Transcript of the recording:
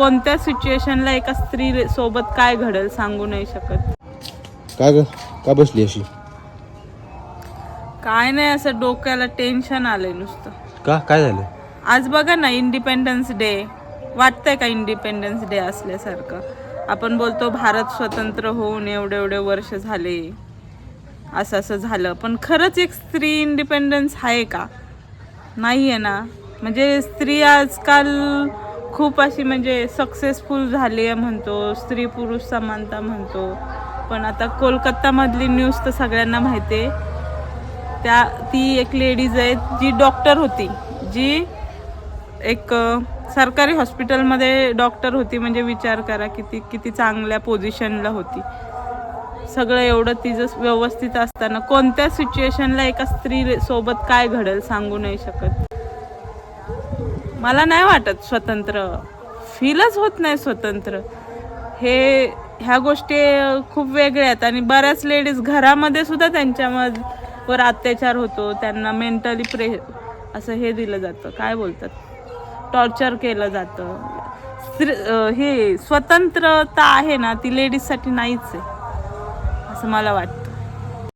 कोणत्या सिच्युएशनला एका स्त्री सोबत काय घडेल सांगू नाही शकत. का ग? का बसली अशी? काय नाही असं डोक्याला टेन्शन आलंय नुसतं. का? काय झालं? आज बघा ना इंडिपेंडन्स डे वाटतंय का इंडिपेंडन्स डे असल्यासारखं? आपण बोलतो भारत स्वतंत्र होऊन एवढे एवढे वर्ष झाले. असं असं झालं. पण खरंच एक स्त्री इंडिपेंडन्स आहे का? नाही आहे ना. म्हणजे स्त्री आजकाल खूप अशी म्हणजे सक्सेसफुल झाली आहे म्हणतो स्त्री पुरुष समानता म्हणतो. पण आता कोलकातामधली न्यूज तर सगळ्यांना माहिती आहे. त्या ती एक लेडीज आहे जी डॉक्टर होती. जी एक सरकारी हॉस्पिटलमध्ये डॉक्टर होती म्हणजे विचार करा किती किती चांगल्या पोझिशनला होती. सगळं एवढं तिचं व्यवस्थित असताना कोणत्या सिच्युएशनला एका स्त्री सोबत काय घडेल सांगू नाही शकत. मला नाही वाटत स्वतंत्र. फीलच होत नाही स्वतंत्र. हे ह्या गोष्टी खूप वेगळ्या आहेत आणि बऱ्याच लेडीज घरामध्ये सुद्धा त्यांच्यावर वर अत्याचार होतो. त्यांना मेंटली प्रे असं हे दिलं जातं. काय बोलतात? टॉर्चर केलं जातं. स्त्री हे स्वतंत्रता आहे ना ती लेडीजसाठी नाहीच आहे. असं मला वाटतं.